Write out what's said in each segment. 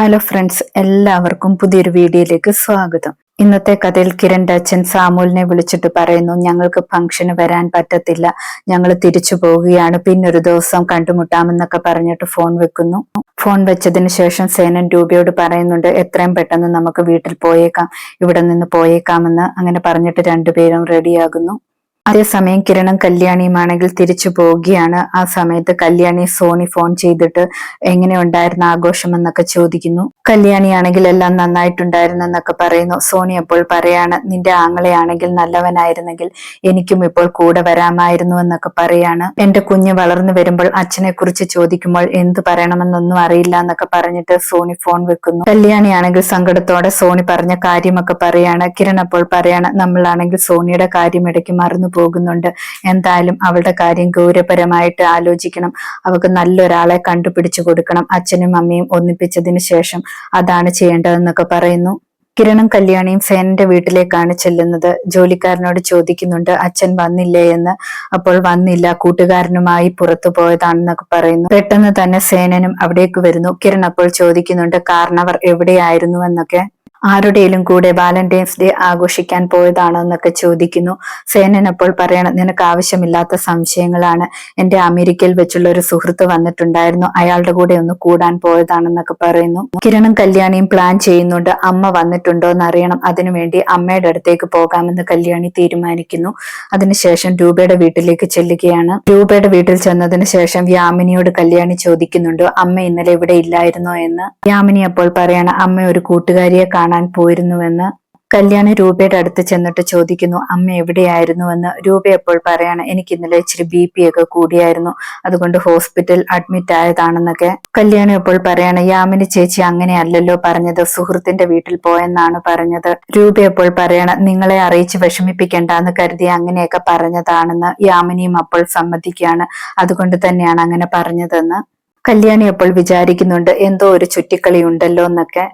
Hello friends എല്ലാവർക്കും പുതിയൊരു വീഡിയോയിലേക്ക് സ്വാഗതം. ഇന്നത്തെ കഥയിൽ കിരൺ അച്ഛൻ സാമൂലിനെ വിളിച്ചിട്ട് പറയുന്നു ഞങ്ങൾക്ക് ഫംഗ്ഷന് വരാൻ പറ്റത്തില്ല. ഞങ്ങൾ തിരിച്ചു പോവുകയാണ്. പിന്നൊരു ദിവസം കണ്ടുമുട്ടാമെന്നൊക്കെ പറഞ്ഞിട്ട് ഫോൺ വെക്കുന്നു. ഫോൺ വെച്ചതിന് ശേഷം സേനൻ രൂപയോട് പറയുന്നുണ്ട് എത്രയും പെട്ടെന്ന് നമുക്ക് വീട്ടിൽ പോയേക്കാം. ഇവിടെ നിന്ന് പോയേക്കാമെന്ന്. അങ്ങനെ പറഞ്ഞിട്ട് രണ്ടുപേരും റെഡിയാകുന്നു അതേസമയം കിരണും കല്യാണിയുമാണെങ്കിൽ തിരിച്ചു പോവുകയാണ്. ആ സമയത്ത് കല്യാണി സോണി ഫോൺ ചെയ്തിട്ട് എങ്ങനെ ഉണ്ടായിരുന്ന ആഘോഷം എന്നൊക്കെ ചോദിക്കുന്നു. കല്യാണിയാണെങ്കിൽ എല്ലാം നന്നായിട്ടുണ്ടായിരുന്നു എന്നൊക്കെ പറയുന്നു. സോണി അപ്പോൾ പറയാണ് നിന്റെ ആങ്ങളെയാണെങ്കിൽ നല്ലവനായിരുന്നെങ്കിൽ എനിക്കും ഇപ്പോൾ കൂടെ വരാമായിരുന്നു എന്നൊക്കെ പറയാണ്. എന്റെ കുഞ്ഞ് വളർന്നു വരുമ്പോൾ അച്ഛനെ കുറിച്ച് ചോദിക്കുമ്പോൾ എന്ത് പറയണമെന്നൊന്നും അറിയില്ല എന്നൊക്കെ പറഞ്ഞിട്ട് സോണി ഫോൺ വെക്കുന്നു. കല്യാണിയാണെങ്കിൽ സങ്കടത്തോടെ സോണി പറഞ്ഞ കാര്യമൊക്കെ പറയാണ്. കിരൺ അപ്പോൾ പറയാണ് നമ്മളാണെങ്കിൽ സോണിയുടെ കാര്യം ഇടയ്ക്ക് മറന്നു പോകുന്നുണ്ട്. എന്തായാലും അവളുടെ കാര്യം ഗൗരവപരമായിട്ട് ആലോചിക്കണം. അവൾക്ക് നല്ലൊരാളെ കണ്ടുപിടിച്ചു കൊടുക്കണം. അച്ഛനും അമ്മയും ഒന്നിപ്പിച്ചതിന് ശേഷം അതാണ് ചെയ്യേണ്ടതെന്നൊക്കെ പറയുന്നു. കിരണും കല്യാണിയും സേനന്റെ വീട്ടിലേക്കാണ് ചെല്ലുന്നത്. ജോലിക്കാരനോട് ചോദിക്കുന്നുണ്ട് അച്ഛൻ വന്നില്ലേ എന്ന്? അപ്പോൾ വന്നില്ല. കൂട്ടുകാരനുമായി പുറത്തു പോയതാണെന്നൊക്കെ പറയുന്നു. പെട്ടെന്ന് തന്നെ സേനനും അവിടേക്ക് വരുന്നു. കിരൺ അപ്പോൾ ചോദിക്കുന്നുണ്ട് കാരണവർ എവിടെയായിരുന്നു? എന്നൊക്കെ. ആരുടെയും കൂടെ വാലന്റൈൻസ് ഡേ ആഘോഷിക്കാൻ പോയതാണോ എന്നൊക്കെ ചോദിക്കുന്നു. സേനൻ അപ്പോൾ പറയണം നിനക്ക് ആവശ്യമില്ലാത്ത സംശയങ്ങളാണ്. എന്റെ അമേരിക്കയിൽ വെച്ചുള്ള ഒരു സുഹൃത്ത് വന്നിട്ടുണ്ടായിരുന്നു. അയാളുടെ കൂടെ ഒന്ന് കൂടാൻ പോയതാണെന്നൊക്കെ പറയുന്നു. കിരണും കല്യാണിയും പ്ലാൻ ചെയ്യുന്നുണ്ട്. അമ്മ വന്നിട്ടുണ്ടോ എന്ന് അറിയണം അതിനുവേണ്ടി അമ്മയുടെ അടുത്തേക്ക് പോകാമെന്ന് കല്യാണി തീരുമാനിക്കുന്നു. അതിനുശേഷം രൂപയുടെ വീട്ടിലേക്ക് ചെല്ലുകയാണ്. രൂപയുടെ വീട്ടിൽ ചെന്നതിന് ശേഷം യാമിനിയോട് കല്യാണി ചോദിക്കുന്നുണ്ടോ അമ്മ ഇന്നലെ ഇവിടെ ഇല്ലായിരുന്നോ? എന്ന്. യാമിനി അപ്പോൾ പറയാണ് അമ്മ ഒരു കൂട്ടുകാരിയെ കാണാൻ പോയിരുന്നുവെന്ന് കല്യാണി രൂപയുടെ അടുത്ത് ചെന്നിട്ട് ചോദിക്കുന്നു അമ്മ എവിടെയായിരുന്നുവെന്ന്? രൂപ എപ്പോൾ പറയാണ് എനിക്ക് ഇന്നലെ ഇച്ചിരി ബി പി ഒക്കെ കൂടിയായിരുന്നു അതുകൊണ്ട് ഹോസ്പിറ്റൽ അഡ്മിറ്റ് ആയതാണെന്നൊക്കെ. കല്യാണി എപ്പോൾ പറയാണ് യാമിനി ചേച്ചി അങ്ങനെയല്ലല്ലോ പറഞ്ഞത് സുഹൃത്തിന്റെ വീട്ടിൽ പോയെന്നാണ് പറഞ്ഞത്. രൂപ എപ്പോൾ പറയാണ് നിങ്ങളെ അറിയിച്ച് വിഷമിപ്പിക്കണ്ടെന്ന് കരുതി അങ്ങനെയൊക്കെ പറഞ്ഞതാണെന്ന് യാമിനിയും അപ്പോൾ സമ്മതിക്കുകയാണ് അതുകൊണ്ട് തന്നെയാണ് അങ്ങനെ പറഞ്ഞതെന്ന്. കല്യാണി അപ്പോൾ വിചാരിക്കുന്നുണ്ട് എന്തോ ഒരു ചുറ്റിക്കളി ഉണ്ടല്ലോ എന്നൊക്കെ.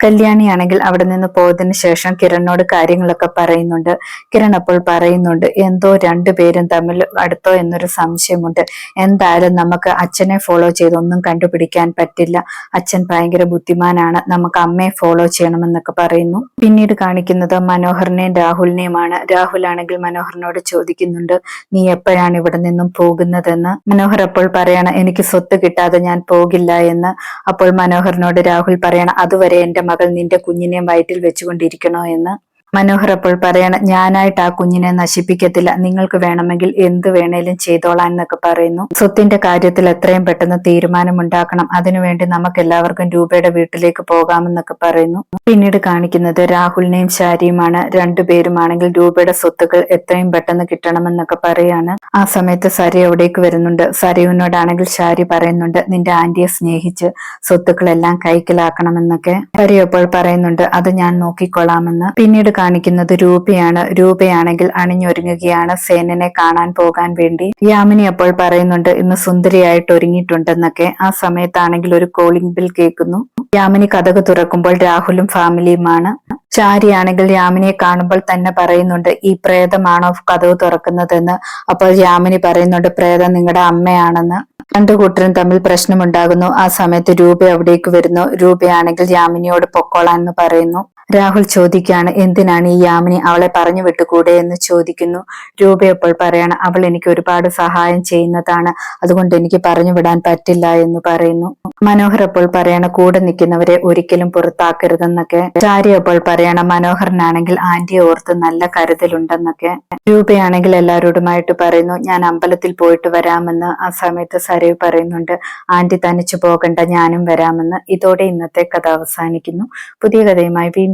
കല്യാണിയാണെങ്കിൽ അവിടെ നിന്ന് പോയതിനു ശേഷം കിരണിനോട് കാര്യങ്ങളൊക്കെ പറയുന്നുണ്ട്. കിരൺ അപ്പോൾ പറയുന്നുണ്ട് എന്തോ രണ്ടുപേരും തമ്മിൽ അടുത്തോ എന്നൊരു സംശയമുണ്ട്. എന്തായാലും നമുക്ക് അച്ഛനെ ഫോളോ ചെയ്തൊന്നും കണ്ടുപിടിക്കാൻ പറ്റില്ല. അച്ഛൻ ഭയങ്കര ബുദ്ധിമാനാണ്. നമുക്ക് അമ്മയെ ഫോളോ ചെയ്യണമെന്നൊക്കെ പറയുന്നു. പിന്നീട് കാണിക്കുന്നത് മനോഹറിനെയും രാഹുലിനെയുമാണ്. രാഹുൽ ആണെങ്കിൽ മനോഹറിനോട് ചോദിക്കുന്നുണ്ട് നീ എപ്പോഴാണ് ഇവിടെ നിന്നും പോകുന്നതെന്ന്? മനോഹർ അപ്പോൾ പറയണം എനിക്ക് സ്വത്ത് കിട്ടാതെ ഞാൻ പോകില്ല എന്ന്. അപ്പോൾ മനോഹറിനോട് രാഹുൽ പറയണം അതുവരെ എന്റെ മകൾ നിന്റെ കുഞ്ഞിനെ വയറ്റിൽ വെച്ചുകൊണ്ടിരിക്കണോ എന്ന് മനോഹർ അപ്പോൾ പറയണ ഞാനായിട്ട് ആ കുഞ്ഞിനെ നശിപ്പിക്കത്തില്ല. നിങ്ങൾക്ക് വേണമെങ്കിൽ എന്ത് വേണേലും ചെയ്തോളാൻ എന്നൊക്കെ പറയുന്നു. സ്വത്തിന്റെ കാര്യത്തിൽ എത്രയും പെട്ടെന്ന് തീരുമാനമുണ്ടാക്കണം. അതിനുവേണ്ടി നമുക്ക് എല്ലാവർക്കും രൂപയുടെ വീട്ടിലേക്ക് പോകാമെന്നൊക്കെ പറയുന്നു. പിന്നീട് കാണിക്കുന്നത് രാഹുലിനെയും ശാരിയുമാണ്. രണ്ടുപേരുമാണെങ്കിൽ രൂപയുടെ സ്വത്തുക്കൾ എത്രയും പെട്ടെന്ന് കിട്ടണമെന്നൊക്കെ പറയാണ്. ആ സമയത്ത് സരി എവിടേക്ക് വരുന്നുണ്ട്. സരിയുവിനോടാണെങ്കിൽ ശാരി പറയുന്നുണ്ട് നിന്റെ ആന്റിയെ സ്നേഹിച്ച് സ്വത്തുക്കളെല്ലാം കൈക്കലാക്കണമെന്നൊക്കെ. സരി അപ്പോൾ പറയുന്നുണ്ട് അത് ഞാൻ നോക്കിക്കൊള്ളാമെന്ന്. പിന്നീട് കാണിക്കുന്നത് രൂപയാണ് രൂപയാണെങ്കിൽ അണിഞ്ഞൊരുങ്ങുകയാണ് സേനനെ കാണാൻ പോകാൻ വേണ്ടി. യാമിനി അപ്പോൾ പറയുന്നുണ്ട് ഇന്ന് സുന്ദരിയായിട്ട് ഒരുങ്ങിയിട്ടുണ്ടെന്നൊക്കെ. ആ സമയത്താണെങ്കിൽ ഒരു കോളിംഗ് ബിൽ കേൾക്കുന്നു. യാമിനി കഥക് തുറക്കുമ്പോൾ രാഹുലും ഫാമിലിയുമാണ്. ചാരിയാണെങ്കിൽ യാമിനിയെ കാണുമ്പോൾ തന്നെ പറയുന്നുണ്ട് ഈ പ്രേതമാണോ കഥവ് തുറക്കുന്നതെന്ന്? അപ്പോൾ യാമിനി പറയുന്നുണ്ട് പ്രേതം നിങ്ങളുടെ അമ്മയാണെന്ന്. രണ്ടു കൂട്ടരും തമ്മിൽ പ്രശ്നമുണ്ടാകുന്നു. ആ സമയത്ത് രൂപ അവിടേക്ക് വരുന്നു. രൂപയാണെങ്കിൽ യാമിനിയോട് പൊക്കോളാൻ എന്ന് പറയുന്നു. രാഹുൽ ചോദിക്കുകയാണ് എന്തിനാണ് ഈ യാമിനി അവളെ പറഞ്ഞു വിട്ടുകൂടെ എന്ന് ചോദിക്കുന്നു? രൂപയപ്പോൾ പറയാണ് അവൾ എനിക്ക് ഒരുപാട് സഹായം ചെയ്യുന്നതാണ് അതുകൊണ്ട് എനിക്ക് പറഞ്ഞു വിടാൻ പറ്റില്ല എന്ന് പറയുന്നു. മനോഹർ അപ്പോൾ പറയണ കൂടെ നിൽക്കുന്നവരെ ഒരിക്കലും പുറത്താക്കരുതെന്നൊക്കെ. ചാരി അപ്പോൾ പറയണ മനോഹരനാണെങ്കിൽ ആന്റിയെ ഓർത്ത് നല്ല കരുതലുണ്ടെന്നൊക്കെ. രൂപയാണെങ്കിൽ എല്ലാവരോടുമായിട്ട് പറയുന്നു ഞാൻ അമ്പലത്തിൽ പോയിട്ട് വരാമെന്ന് ആ സമയത്ത് സരവ് പറയുന്നുണ്ട്. ആന്റി തനിച്ചു പോകണ്ട ഞാനും വരാമെന്ന്. ഇതോടെ ഇന്നത്തെ കഥ അവസാനിക്കുന്നു. പുതിയ കഥയുമായി